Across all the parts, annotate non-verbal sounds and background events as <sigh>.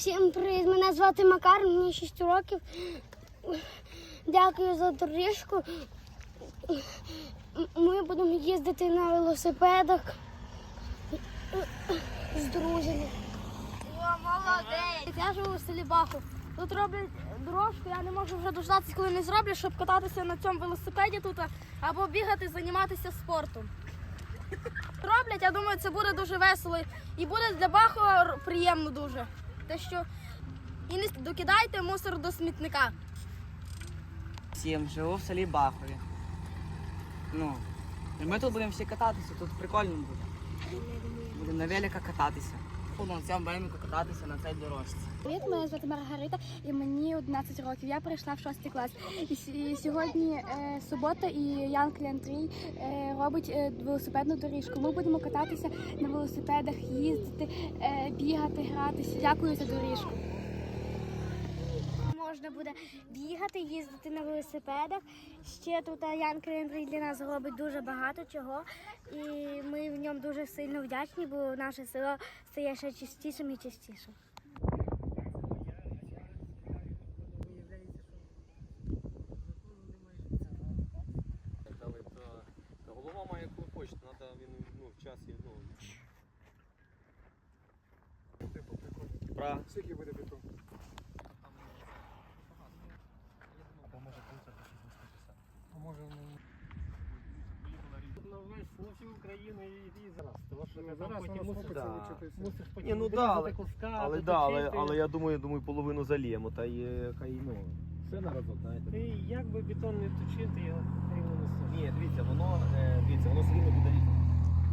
Всім привіт! Мене звати Макар, мені 6 років. Дякую за доріжку. Ми будемо їздити на велосипедах з друзями. О, молодець! Я живу в селі Бахов. Тут роблять дорожку, я не можу вже дождатися, коли не зроблять, щоб кататися на цьому велосипеді тут або бігати, займатися спортом. Роблять, я думаю, це буде дуже весело і буде для Бахова приємно дуже. Те, що і не докидайте мусор до смітника. Всім живу в селі Бахові. Ну, і ми тут будемо всі кататися, тут прикольно буде. Будемо на велика кататися. На велику кататися на цій дорожці. Привіт, мене звати Маргарита і мені 11 років. Я прийшла в 6 клас. І, сьогодні е, субота, і Янклі Андрій е, робить е, велосипедну доріжку. Ми будемо кататися на велосипедах, їздити, е, бігати, гратися. Дякую за доріжку. Можна буде бігати, їздити на велосипедах. Ще тут Янка Андрій для нас робить дуже багато чого. І ми в ньому дуже сильно вдячні, бо наше село стає ще чистішим і чистішим. Голова має хоче, треба він ну, в часі, ну. Про Скільки буде бетон? А може на весь всю Україну і, і зараз. Тому що Ну, зараз потім мусиш, Да. мусиш потім Ні, ну да, але- куска, але да, але, але я думаю, думаю, половину заліємо, та й е, хай ну. Все на разок, знаєте. Ти як би бетон не точити, його рівно не. Ні, дивіться, воно е, дивіться, воно все рівно буде різати.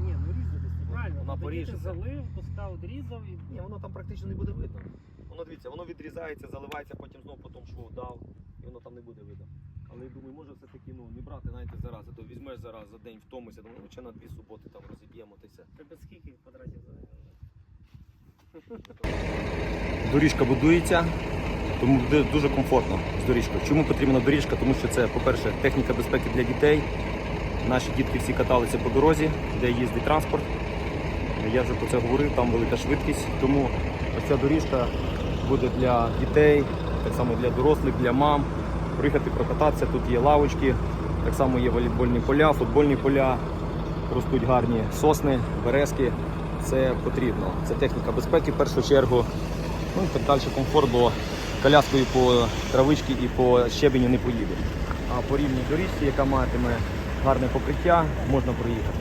Ні, ну різатися, правильно. Вона поріжеться. залив, куска одрізав і Ні, воно там практично не буде видно. Воно дивіться, воно відрізається, заливається, потім знову потім шву дав, і воно там не буде видно. Але я думаю, може все-таки ну, не брати, знаєте, зараз, а то візьмеш зараз за день втомишся, думаю, ну, чи на дві суботи там розіб'ємо та й все. тебе скільки квадратів займає? Доріжка будується, тому буде дуже комфортно з доріжкою. Чому потрібна доріжка? Тому що це, по-перше, техніка безпеки для дітей. Наші дітки всі каталися по дорозі, де їздить транспорт. Я вже про це говорив, там велика швидкість. Тому ця доріжка буде для дітей, так само для дорослих, для мам. Приїхати прокататися. Тут є лавочки, так само є волейбольні поля, футбольні поля, ростуть гарні сосни, березки. Це потрібно. Це техніка безпеки в першу чергу. Ну і так далі комфорт, бо коляскою по травичці і по щебеню не поїде. А по рівній доріжці, яка матиме гарне покриття, можна проїхати.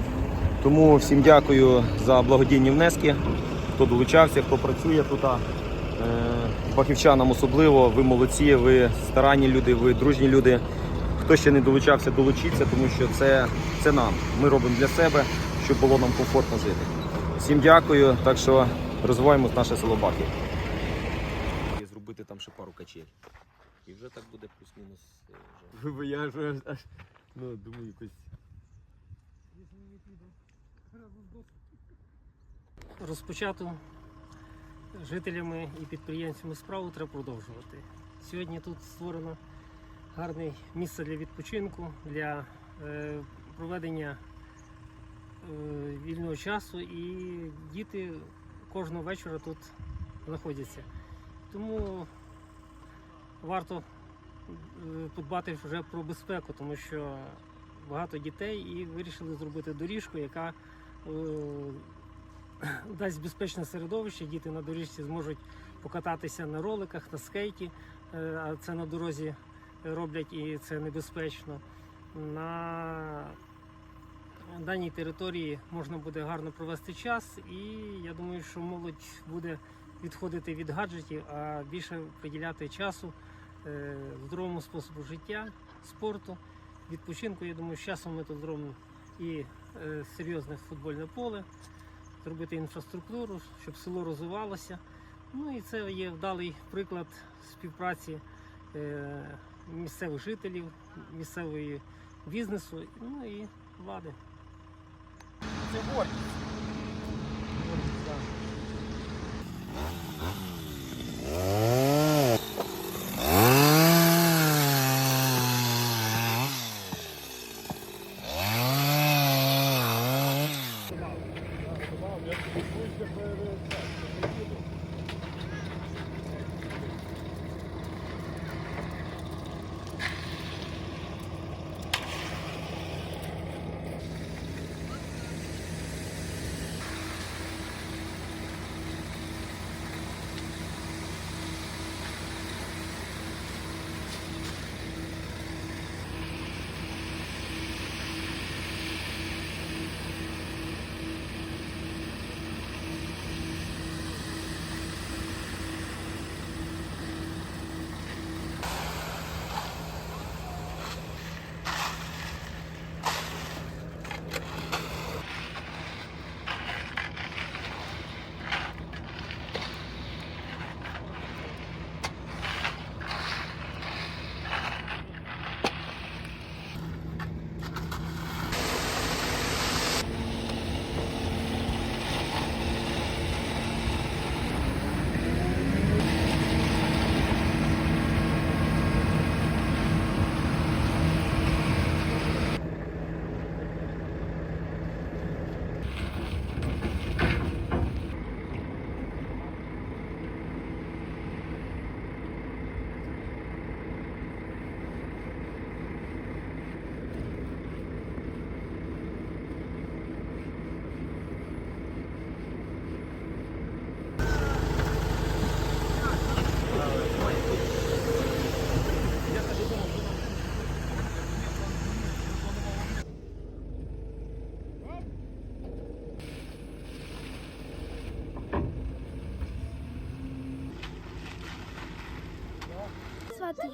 Тому всім дякую за благодійні внески, хто долучався, хто працює тут. Е, Фахівчанам особливо, ви молодці, ви старанні люди, ви дружні люди. Хто ще не долучався, долучіться, тому що це, це нам. Ми робимо для себе, щоб було нам комфортно жити. Всім дякую, так що розвиваємо наше село Бахів. І зробити там ще пару качель. І вже так буде плюс-мінус. Вже. Я ж аж, ну, думаю, якось. Розпочату жителями і підприємцями справу треба продовжувати. Сьогодні тут створено гарне місце для відпочинку, для е, проведення е, вільного часу, і діти кожного вечора тут знаходяться. Тому варто е, подбати вже про безпеку, тому що багато дітей і вирішили зробити доріжку, яка е, <coughs> дасть безпечне середовище. Діти на доріжці зможуть покататися на роликах, на скейті, е, а це на дорозі роблять і це небезпечно. На даній території можна буде гарно провести час, і я думаю, що молодь буде відходити від гаджетів, а більше приділяти часу е, здоровому способу життя, спорту, відпочинку. Я думаю, з часом ми тут зробимо і е, серйозне футбольне поле, зробити інфраструктуру, щоб село розвивалося. Ну і це є вдалий приклад співпраці е, місцевих жителів, місцевої бізнесу, ну і влади. Це гордість.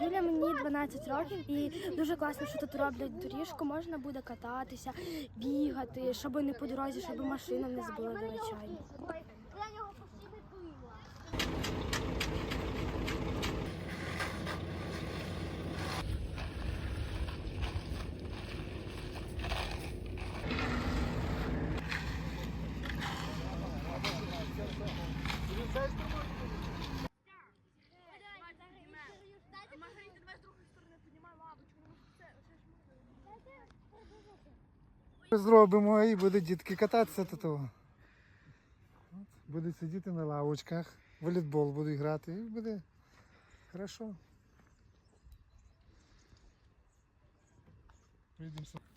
Юля, мені 12 років, і дуже класно, що тут роблять доріжку. Можна буде кататися, бігати, щоб не по дорозі, щоб машина не збила звичайно. Зробимо і будуть дітки кататися до того. Будуть сидіти на лавочках, волейбол будуть грати, і буде хорошо. Прийдемо.